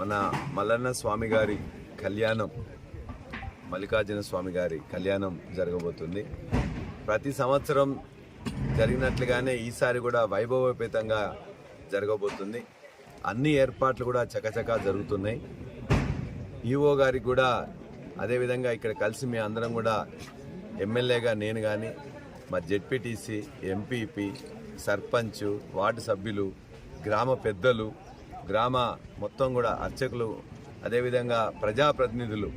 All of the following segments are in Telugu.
మన మల్లన్న స్వామి గారి కళ్యాణం మల్లికార్జున స్వామి గారి కళ్యాణం జరగబోతుంది. ప్రతి సంవత్సరం జరిగినట్లుగానే ఈసారి కూడా వైభవోపేతంగా జరగబోతుంది. అన్ని ఏర్పాట్లు కూడా చకచకా జరుగుతున్నాయి. ఈఓ గారికి కూడా అదేవిధంగా ఇక్కడ కలిసి మీ అందరం కూడా ఎమ్మెల్యేగా నేను కానీ మా జెడ్పీటీసీ ఎంపీపీ సర్పంచ్ వార్డు సభ్యులు గ్రామ పెద్దలు గ్రామ మొత్తం కూడా అర్చకులు అదేవిధంగా ప్రజాప్రతినిధులు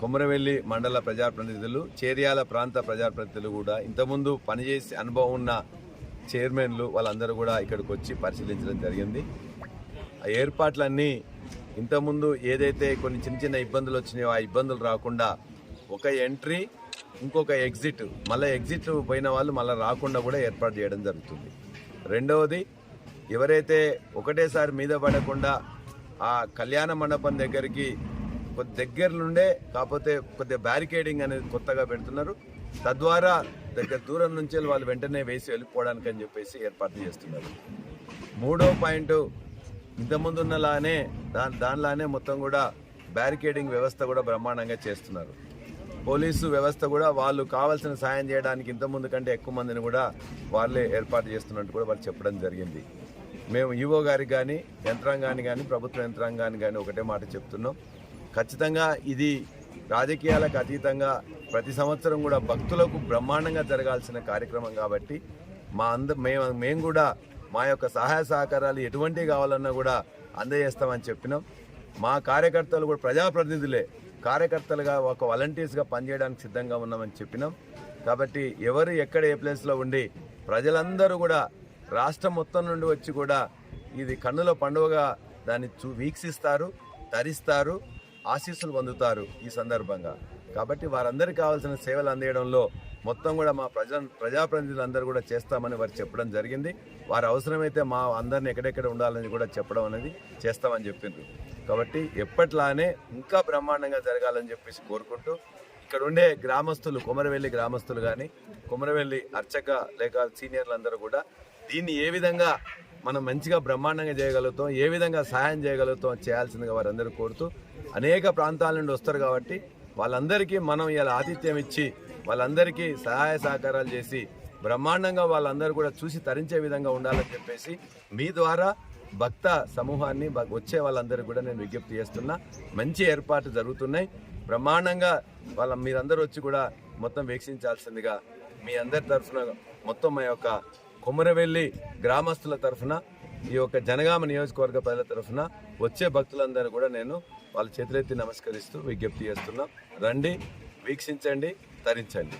కొమరవెల్లి మండల ప్రజాప్రతినిధులు చేర్యాల ప్రాంత ప్రజాప్రతినిధులు కూడా ఇంతకుముందు పనిచేసి అనుభవం ఉన్న చైర్మన్లు వాళ్ళందరూ కూడా ఇక్కడికి వచ్చి పరిశీలించడం జరిగింది. ఆ ఏర్పాట్లన్నీ ఇంతకుముందు ఏదైతే కొన్ని చిన్న చిన్న ఇబ్బందులు వచ్చినాయో ఆ ఇబ్బందులు రాకుండా ఒక ఎంట్రీ ఇంకొక ఎగ్జిట్ మళ్ళీ ఎగ్జిట్ పోయిన వాళ్ళు మళ్ళీ రాకుండా కూడా ఏర్పాటు చేయడం జరుగుతుంది. రెండవది ఎవరైతే ఒకటేసారి మీద పడకుండా ఆ కళ్యాణ మండపం దగ్గరికి కొద్ది దగ్గర నుండే కాకపోతే కొద్దిగా బ్యారికేడింగ్ అనేది కొత్తగా పెడుతున్నారు. తద్వారా దగ్గర దూరం నుంచే వాళ్ళు వెంటనే వేసి వెళ్ళిపోవడానికి అని చెప్పేసి ఏర్పాటు చేస్తున్నారు. మూడో పాయింట్ ఇంతకుముందు ఉన్నలానే దాని దానిలానే మొత్తం కూడా బ్యారికేడింగ్ వ్యవస్థ కూడా బ్రహ్మాండంగా చేస్తున్నారు. పోలీసు వ్యవస్థ కూడా వాళ్ళు కావాల్సిన సాయం చేయడానికి ఇంతకుముందు కంటే ఎక్కువ మందిని కూడా వాళ్ళే ఏర్పాటు చేస్తున్నట్టు కూడా వాళ్ళు చెప్పడం జరిగింది. మేము ఈవో గారికి కానీ యంత్రాంగాన్ని కానీ ప్రభుత్వ యంత్రాంగాన్ని కానీ ఒకటే మాట చెప్తున్నాం. ఖచ్చితంగా ఇది రాజకీయాలకు అతీతంగా ప్రతి సంవత్సరం కూడా భక్తులకు బ్రహ్మాండంగా జరగాల్సిన కార్యక్రమం కాబట్టి మా అంద మేము మేము కూడా మా యొక్క సహాయ సహకారాలు ఎటువంటివి కావాలన్నా కూడా అందజేస్తామని చెప్పినాం. మా కార్యకర్తలు కూడా ప్రజాప్రతినిధులే కార్యకర్తలుగా ఒక వాలంటీర్స్గా పనిచేయడానికి సిద్ధంగా ఉన్నామని చెప్పినాం. కాబట్టి ఎవరు ఎక్కడ ఏ ప్లేస్లో ఉండి ప్రజలందరూ కూడా రాష్ట్రం మొత్తం నుండి వచ్చి కూడా ఇది కన్నుల పండుగగా దాన్ని చూ వీక్షిస్తారు తరిస్తారు ఆశీస్సులు పొందుతారు ఈ సందర్భంగా. కాబట్టి వారందరికీ కావాల్సిన సేవలు అందేయడంలో మొత్తం కూడా మా ప్రజా ప్రజాప్రతినిధులందరూ కూడా చేస్తామని వారు చెప్పడం జరిగింది. వారు అవసరమైతే మా అందరిని ఎక్కడెక్కడ ఉండాలని కూడా చెప్పడం అనేది చేస్తామని చెప్పిండ్రు. కాబట్టి ఎప్పట్లానే ఇంకా బ్రహ్మాండంగా జరగాలని చెప్పేసి కోరుకుంటూ ఇక్కడ ఉండే గ్రామస్తులు కొమరవెల్లి గ్రామస్తులు కానీ కొమరవెల్లి అర్చక లేక సీనియర్లందరూ కూడా దీన్ని ఏ విధంగా మనం మంచిగా బ్రహ్మాండంగా చేయగలుగుతాం ఏ విధంగా సహాయం చేయగలుగుతాం చేయాల్సిందిగా వారందరూ కోరుతూ అనేక ప్రాంతాల నుండి వస్తారు కాబట్టి వాళ్ళందరికీ మనం ఇలా ఆతిథ్యం ఇచ్చి వాళ్ళందరికీ సహాయ సహకారాలు చేసి బ్రహ్మాండంగా వాళ్ళందరూ కూడా చూసి తరించే విధంగా ఉండాలని చెప్పేసి మీ ద్వారా భక్త సమూహాన్ని వచ్చే వాళ్ళందరూ కూడా నేను విజ్ఞప్తి చేస్తున్నా. మంచి ఏర్పాట్లు జరుగుతున్నాయి. బ్రహ్మాండంగా వాళ్ళ మీరందరూ వచ్చి కూడా మొత్తం వీక్షించాల్సిందిగా మీ అందరి తరఫున మొత్తం మా యొక్క కొమరవెల్లి గ్రామస్తుల తరఫున ఈ యొక్క జనగామ నియోజకవర్గ ప్రజల తరఫున వచ్చే భక్తులందరూ కూడా నేను వాళ్ళ చేతులెత్తి నమస్కరిస్తూ విజ్ఞప్తి చేస్తున్నాం. రండి వీక్షించండి తరించండి.